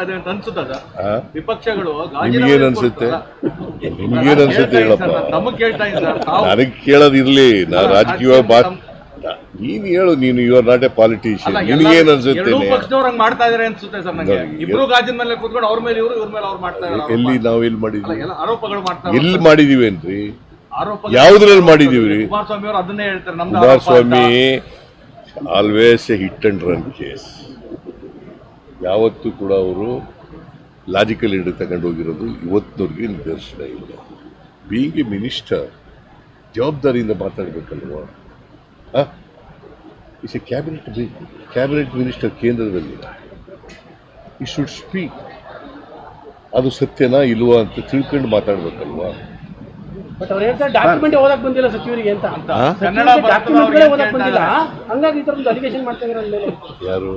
ಮಾಡ್ತಾ ಅಂತ ವಿಪಕ್ಷಗಳು ನಿಮ್ಗೇನ್ ಅನ್ಸುತ್ತೆ? ನಿಮ್ಗೇನ್ ಅನ್ಸುತ್ತೆ ಹೇಳಪ್ಪ. ನಮಗ್ ಕೇಳ್ತಾ ಇದ್ದೀನಿ ಸರ್ ತಾವು ನನಗೆ ಕೇಳೋದಿರ್ಲಿ ನಾ ರಾಜಕೀಯ ಬಾ ನೀನ್ ಹೇಳು ನೀನು you are not a politician ನಿನಗೇನ್ ಮಾಡ್ತಾ ಇದಾರೆ ಅನ್ಸುತ್ತೆ ಸರ್ ನಂಗೆ. ಇಬ್ರು ಗಾಜಿನ ಮೇಲೆ ಕೂತ್ಕೊಂಡು ಅವ್ರ ಮೇಲೆ ಇವರು ಇವ್ರ ಮೇಲೆ ಅವ್ರು ಮಾಡ್ತಾ ಇದಾರೆ ಎಲ್ಲಿ. ನಾವ್ ಎಲ್ಲಿ ಮಾಡಿದ್ವಿ? ಆರೋಪಗಳು ಮಾಡ್ತಾ ಎಲ್ಲಿ ಮಾಡಿದೀವೇನ್ರಿ ಯಾವ್ದ್ರಲ್ಲಿ ಮಾಡಿದೀವ್ರಿ? ಕುಮಾರಸ್ವಾಮಿ ಅವರು ಅದನ್ನೇ ಹೇಳ್ತಾರೆ ನಮ್ದು Kumaraswamy always a hit and run case ಯಾವತ್ತೂ ಕೂಡ ಅವರು ಲಾಜಿಕಲ್ ಹಿಡಿದು ತಗೊಂಡು ಹೋಗಿರೋದು ಇವತ್ತಿನವ್ರಿಗೆ ನಿದರ್ಶನ ಇಲ್ಲ ಬೀಯಿಂಗ್ ಎ ಮಿನಿಸ್ಟರ್ ಜವಾಬ್ದಾರಿಯಿಂದ ಮಾತಾಡಬೇಕಲ್ವಾ? Is a cabinet cabinet minister ಕೇಂದ್ರದಲ್ಲಿ. ಇ ಶುಡ್ ಸ್ಪೀಕ್ ಅದು ಸತ್ಯನಾ ಇಲ್ವಾ ಅಂತ ತಿಳ್ಕೊಂಡು ಮಾತಾಡ್ಬೇಕಲ್ವಾ? ಬಟ್ ಅವ್ರು ಹೇಳ್ತಾರೆ ಡಾಕ್ಯುಮೆಂಟ್ ಓದಕ್ ಬಂದಿಲ್ಲ ಸಚಿವರಿಗೆ ಅಂತ? ಕನ್ನಡ ಡಾಕ್ಯುಮೆಂಟ್ ಓದಕ್ ಬಂದಿಲ್ಲ? ಹಂಗಾಗಿ ಈ ತರ ಅಲಿಗೇಷನ್ ಮಾಡ್ತಾ ಇದ್ದಾರೆ ಅವ್ರ ಮೇಲೆ ಯಾರು?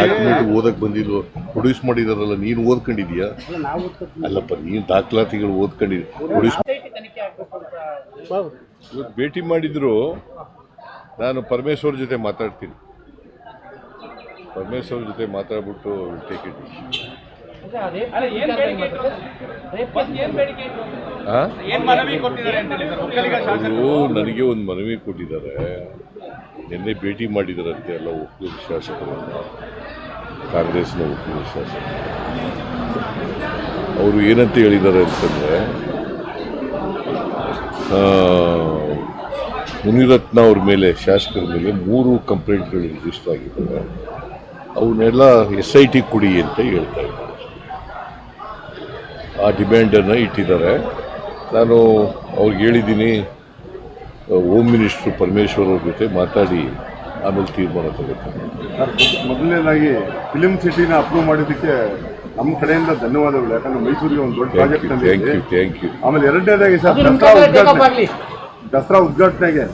ಡಾಕ್ಯುಮೆಂಟ್ ಓದಕ್ ಬಂದಿಲ್ವ? ಪ್ರೊಡ್ಯೂಸ್ ಮಾಡಿದಾರಲ್ಲ ನೀನು ಓದ್ಕೊಂಡಿದ್ಯಾ. ಅಲ್ಲಪ್ಪ ನೀನು ದಾಖಲಾತಿಗಳು ಓದ್ಕೊಂಡಿದ್ಯ ಪ್ರೊಡ್ಯೂಸ್. ಇವತ್ತು ಭೇಟಿ ಮಾಡಿದ್ರು. ನಾನು ಪರಮೇಶ್ವರ್ ಜೊತೆ ಮಾತಾಡ್ತೀನಿ. ಪರಮೇಶ್ವರ್ ಜೊತೆ ಮಾತಾಡ್ಬಿಟ್ಟು ಟೇಕ್ ಇಟ್ ಅಂದ್ರೆ ಅದೇ ವಿಚಾರದಲ್ಲಿ ಮಾತಾಡ್ತಾರೆ. ರೇಪ್ ಕೇಸ್ ಆ? ಏನ್ ಮನವಿ ಕೊಟ್ಟಿದ್ದಾರೆ ಅಂತ ಹೇಳಿ ಒಕ್ಕಲಿಗ ಶಾಸಕರು ಅವರು ನನಗೆ ಒಂದು ಮನವಿ ಕೊಟ್ಟಿದ್ದಾರೆ. ನಿನ್ನೆ ಭೇಟಿ ಮಾಡಿದಾರಂತೆ ಎಲ್ಲ ಒಕ್ಕಲಿಗ ಶಾಸಕರನ್ನ ಕಾಂಗ್ರೆಸ್ನ ಒಕ್ಕಲಿಗ ಶಾಸಕರು. ಅವರು ಏನಂತ ಹೇಳಿದ್ದಾರೆ ಅಂತಂದರೆ ಆ, ಮುನಿರತ್ನ ಅವ್ರ ಮೇಲೆ ಶಾಸಕರ ಮೇಲೆ ಮೂರು ಕಂಪ್ಲೇಂಟ್ಗಳು ರಿಜಿಸ್ಟರ್ ಆಗಿದ್ದಾರೆ ಅವನ್ನೆಲ್ಲ ಎಸ್ ಐ ಟಿ ಕೊಡಿ ಅಂತ ಹೇಳ್ತಾ ಇದ್ದಾರೆ. ಆ ಡಿಮ್ಯಾಂಡನ್ನು ಇಟ್ಟಿದ್ದಾರೆ. ನಾನು ಅವ್ರಿಗೆ ಹೇಳಿದ್ದೀನಿ ಹೋಮ್ ಮಿನಿಸ್ಟ್ರು ಪರಮೇಶ್ವರ್ ಅವ್ರ ಜೊತೆ ಮಾತಾಡಿ ಆಮೇಲೆ ತೀರ್ಮಾನ ತಗೋತೀನಿ. ಮೊದಲನೇದಾಗಿ ಫಿಲಿಂ ಸಿಟಿನ ಅಪ್ರೂವ್ ಮಾಡಿದ್ದಕ್ಕೆ ನಮ್ಮ ಕಡೆಯಿಂದ ಧನ್ಯವಾದಗಳು. ಯಾಕಂದ್ರೆ ಮೈಸೂರಿಗೆ ಒಂದು ದೊಡ್ಡ thank project you thank you thank you ಆಮೇಲೆ ಎರಡನೇದಾಗಿ ಸರ್ ದಸರಾ ಉದ್ಘಾಟನೆ. ದಸರಾ ಉದ್ಘಾಟನೆಗೆ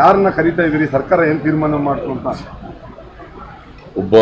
ಯಾರನ್ನ ಕರೀತಾ ಇದ್ದೀರಿ? ಸರ್ಕಾರ ಏನು ತೀರ್ಮಾನ ಮಾಡ್ತು ಅಂತ? ಒಬ್ಬ